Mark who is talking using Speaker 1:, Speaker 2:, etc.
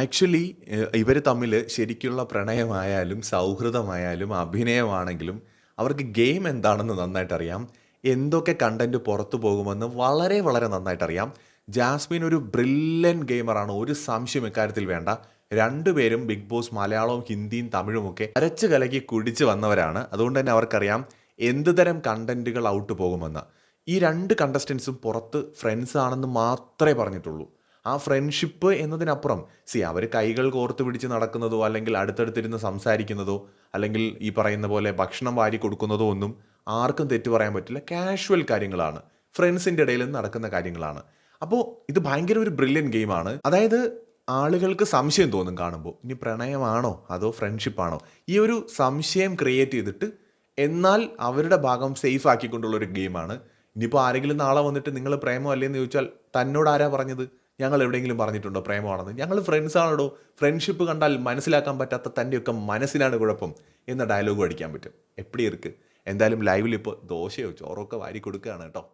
Speaker 1: Actually ഇവർ തമ്മിൽ ശരിക്കുള്ള പ്രണയമായാലും സൗഹൃദമായാലും അഭിനയമാണെങ്കിലും അവർക്ക് ഗെയിം എന്താണെന്ന് നന്നായിട്ട് അറിയാം എന്തൊക്കെ കണ്ടന്റ് പുറത്തു പോകുമെന്ന് വളരെ വളരെ നന്നായിട്ട് അറിയാം ജാസ്മിൻ ഒരു ബ്രില്യൻ ഗെയിമറാണ് ഒരു സംശയം ഇക്കാര്യത്തിൽ വേണ്ട. രണ്ടുപേരും ബിഗ് ബോസ് മലയാളവും ഹിന്ദിയും തമിഴുമൊക്കെ അരച്ചു കലക്കി കുടിച്ച് വന്നവരാണ്. അതുകൊണ്ട് തന്നെ അവർക്കറിയാം എന്ത് തരം കണ്ടന്റുകൾ ഔട്ട് പോകുമെന്ന്. ഈ രണ്ട് കണ്ടസ്റ്റൻസും പുറത്ത് ഫ്രണ്ട്സ് ആണെന്ന് മാത്രമേ പറഞ്ഞിട്ടുള്ളൂ. ആ ഫ്രണ്ട്ഷിപ്പ് എന്നതിനപ്പുറം സി അവർ കൈകൾ കോർത്ത് പിടിച്ച് നടക്കുന്നതോ അല്ലെങ്കിൽ അടുത്തടുത്തിരുന്ന് സംസാരിക്കുന്നതോ അല്ലെങ്കിൽ ഈ പറയുന്ന പോലെ ഭക്ഷണം വാരി കൊടുക്കുന്നതോ ഒന്നും ആർക്കും തെറ്റു പറയാൻ പറ്റില്ല. കാഷ്വൽ കാര്യങ്ങളാണ്. ഫ്രണ്ട്സിന്റെ ഇടയിൽ നടക്കുന്ന കാര്യങ്ങളാണ്. അപ്പോൾ ഇത് ഭയങ്കര ഒരു ബ്രില്യൻ ഗെയിമാണ് അതായത് ആളുകൾക്ക് സംശയം തോന്നും കാണുമ്പോൾ ഇനി പ്രണയമാണോ? അതോ ഫ്രണ്ട്ഷിപ്പാണോ ഈ ഒരു സംശയം ക്രിയേറ്റ് ചെയ്തിട്ട് എന്നാൽ അവരുടെ ഭാഗം സേഫ് ആക്കിക്കൊണ്ടുള്ള ഒരു ഗെയിമാണ് ഇനിയിപ്പോൾ ആരെങ്കിലും നാളെ വന്നിട്ട് നിങ്ങൾ പ്രേമോ അല്ലേന്ന് ചോദിച്ചാൽ തന്നോട് ആരാ പറഞ്ഞത്? ഞങ്ങൾ എവിടെയെങ്കിലും പറഞ്ഞിട്ടുണ്ടോ പ്രേമമാണെന്ന്? ഞങ്ങൾ ഫ്രണ്ട്സ് ആണല്ലോ ഫ്രണ്ട്ഷിപ്പ് കണ്ടാൽ മനസ്സിലാക്കാൻ പറ്റാത്ത തന്റെയൊക്കെ മനസ്സിലാണ് കുഴപ്പം എന്ന ഡയലോഗ് അടിക്കാൻ പറ്റും. എപ്പടി ഇருக்கு എന്തായാലും ലൈവിൽ ഇപ്പോൾ ദോശയോ ചോറൊക്കെ വാരി കൊടുക്കുകയാണ് കേട്ടോ.